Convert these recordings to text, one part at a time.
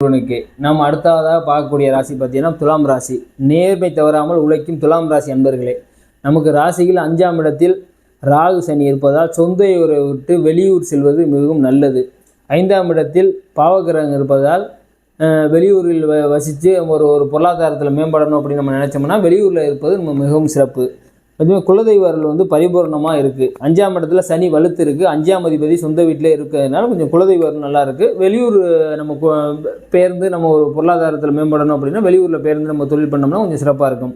குருனுக்கு. நாம் அடுத்ததாக பார்க்கக்கூடிய ராசி பார்த்தீங்கன்னா துலாம் ராசி. நேர்மை தவறாமல் உழைக்கும் துலாம் ராசி அன்பர்களே. நமக்கு ராசியில் அஞ்சாம் இடத்தில் ராகு சனி இருப்பதால் சொந்த ஊரை விட்டு வெளியூர் செல்வது மிகவும் நல்லது. ஐந்தாம் இடத்தில் பாவகிரகம் இருப்பதால் வெளியூரில் வ வசித்து ஒரு ஒரு பொருளாதாரத்தில் மேம்படணும் அப்படின்னு நம்ம நினச்சோம்னா வெளியூரில் இருப்பது மிகவும் சிறப்பு. அதுவே குலதெய்வ அருள் வந்து பரிபூர்ணமாக இருக்குது அஞ்சாம் இடத்துல சனி வலுத்து இருக்குது அஞ்சாம் அதிபதி சொந்த வீட்டிலே இருக்கிறதுனால கொஞ்சம் குலதெய்வ அருள் நல்லா இருக்குது வெளியூர் நம்ம பேருந்து நம்ம ஒரு பொருளாதாரத்தில் மேம்படணும் அப்படின்னா வெளியூரில் பேருந்து நம்ம தொழில் பண்ணோம்னா கொஞ்சம் சிறப்பாக இருக்கும்.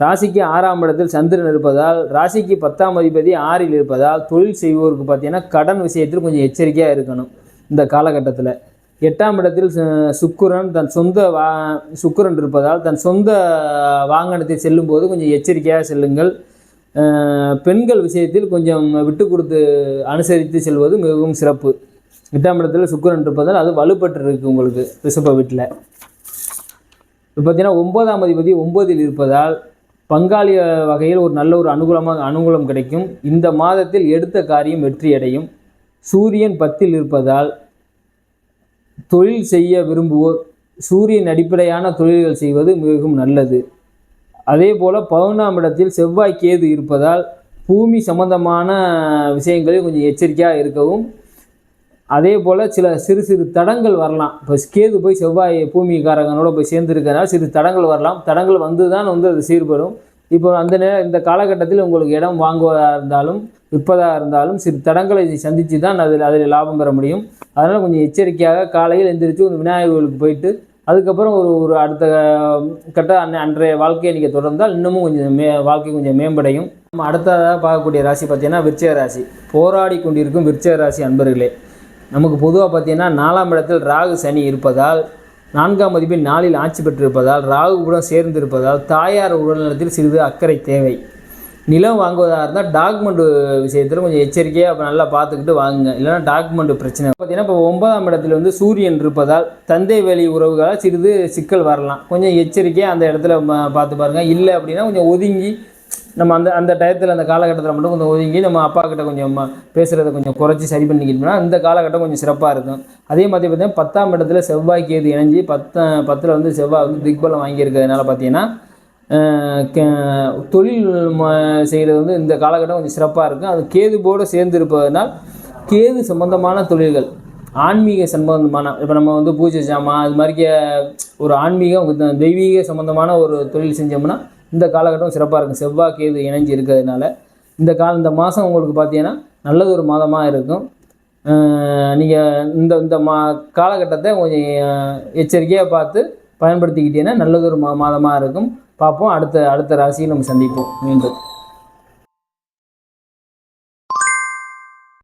ராசிக்கு ஆறாம் இடத்தில் சந்திரன் இருப்பதால் ராசிக்கு பத்தாம் அதிபதி ஆறில் இருப்பதால் தொழில் செய்வோருக்கு பார்த்தீங்கன்னா கடன் விஷயத்தில் கொஞ்சம் எச்சரிக்கையாக இருக்கணும் இந்த காலகட்டத்தில். எட்டாம் இடத்தில் சு- தன் சொந்த வா சுக்குரன் இருப்பதால் தன் சொந்த வாகனத்தை செல்லும்போது கொஞ்சம் எச்சரிக்கையாக செல்லுங்கள். பெண்கள் விஷயத்தில் கொஞ்சம் விட்டு கொடுத்து அனுசரித்து செல்வது மிகவும் சிறப்பு. எட்டாம் இடத்துல சுக்கிரன் இருப்பதால் அது வலுப்பட்டு இருக்குது உங்களுக்கு ரிஷப வீட்டில். இப்போ பார்த்தீங்கன்னா ஒன்பதாம் அதிபதி ஒன்பதில் இருப்பதால் பங்காளி வகையில் ஒரு நல்ல ஒரு அனுகூலமாக அனுகூலம் கிடைக்கும். இந்த மாதத்தில் எடுத்த காரியம் வெற்றியடையும் சூரியன் பத்தில் இருப்பதால் தொழில் செய்ய விரும்புவோர் சூரியன் அடிப்படையான தொழில்கள் செய்வது மிகவும் நல்லது. அதே போல் பதினொன்றாம் இடத்தில் செவ்வாய் கேது இருப்பதால் பூமி சம்பந்தமான விஷயங்களில் கொஞ்சம் எச்சரிக்கையாக இருக்கவும். அதே போல் சில சிறு சிறு தடங்கள் வரலாம். இப்போ கேது போய் செவ்வாய் பூமிக்காரங்கனோட போய் சேர்ந்துருக்கனால சிறு தடங்கள் வரலாம். தடங்கள் வந்து தான் வந்து அது சீர்படும். இப்போ அந்த நே இந்த காலகட்டத்தில் உங்களுக்கு இடம் வாங்குவதாக இருந்தாலும் விற்பதாக இருந்தாலும் சிறு தடங்களை சந்தித்து தான் அதில் அதில் லாபம் பெற முடியும். அதனால் கொஞ்சம் எச்சரிக்கையாக காலையில் எந்திரிச்சு ஒரு விநாயகர் போயிட்டு அதுக்கப்புறம் ஒரு ஒரு அடுத்த கட்ட அன் அன்றைய வாழ்க்கையை நீங்கள் தொடர்ந்தால் இன்னமும் கொஞ்சம் மே வாழ்க்கை கொஞ்சம் மேம்படையும். நம்ம அடுத்ததாக பார்க்கக்கூடிய ராசி பார்த்தீங்கன்னா விருச்சய ராசி. போராடி கொண்டிருக்கும் விருச்சய ராசி அன்பர்களே நமக்கு பொதுவாக பார்த்தீங்கன்னா நாலாம் இடத்தில் ராகு சனி இருப்பதால் நான்காம் மதிப்பில் நாளில் ஆட்சி பெற்றிருப்பதால் ராகுவுடன் சேர்ந்து சேர்ந்திருப்பதால் தாயார் உடல்நலத்தில் சிறிது அக்கறை தேவை. நிலம் வாங்குவதாக இருந்தால் டாக்குமெண்ட் விஷயத்தில் கொஞ்சம் எச்சரிக்கையாக அப்போ நல்லா பார்த்துக்கிட்டு வாங்குங்க. இல்லைனா டாக்குமெண்ட் பிரச்சனை. பார்த்தீங்கன்னா இப்போ ஒன்பதாம் இடத்துல வந்து சூரியன் இருப்பதால் தந்தை வழி உறவுகளால் சிறிது சிக்கல் வரலாம். கொஞ்சம் எச்சரிக்கையாக அந்த இடத்துல பார்த்து பாருங்கள் இல்லை அப்படின்னா கொஞ்சம் ஒதுங்கி நம்ம அந்த அந்த டயத்தில் அந்த காலகட்டத்தில் மட்டும் கொஞ்சம் ஒதுங்கி நம்ம அப்பா கிட்ட கொஞ்சம் பேசுகிறத கொஞ்சம் குறைச்சி சரி பண்ணிக்கிட்டோம்னா அந்த காலகட்டம் கொஞ்சம் சிறப்பாக இருக்கும். அதே மாதிரி பார்த்தீங்கன்னா பத்தாம் இடத்துல செவ்வாய் கேது இணைஞ்சி பத்த பத்தில் வந்து செவ்வாய் வந்து திக்பலம் வாங்கியிருக்கிறதுனால பார்த்தீங்கன்னா தொழில் ம- செய்கிறது வந்து இந்த காலகட்டம் கொஞ்சம் சிறப்பாக இருக்கும் அது கேதுபோடு சேர்ந்து இருப்பதனால் கேது சம்பந்தமான தொழில்கள் ஆன்மீக சம்பந்தமான இப்போ நம்ம வந்து பூஜை ஜாமான் அது மாதிரி ஒரு ஆன்மீகம் தெய்வீக சம்பந்தமான ஒரு தொழில் செஞ்சோம்னா இந்த காலகட்டம் சிறப்பாக இருக்கும் செவ்வாய் கேது இணைஞ்சு இருக்கிறதுனால இந்த கால இந்த மாதம் உங்களுக்கு பார்த்தீங்கன்னா நல்லது ஒரு மாதமாக இருக்கும். நீங்கள் இந்த இந்த மா காலகட்டத்தை கொஞ்சம் எச்சரிக்கையாக பார்த்து பயன்படுத்திக்கிட்டீங்கன்னா ஒரு மா மாதமாக இருக்கும். பார்ப்போம். அடுத்த அடுத்த ராசியை நம்ம சந்திப்போம். மீண்டும்.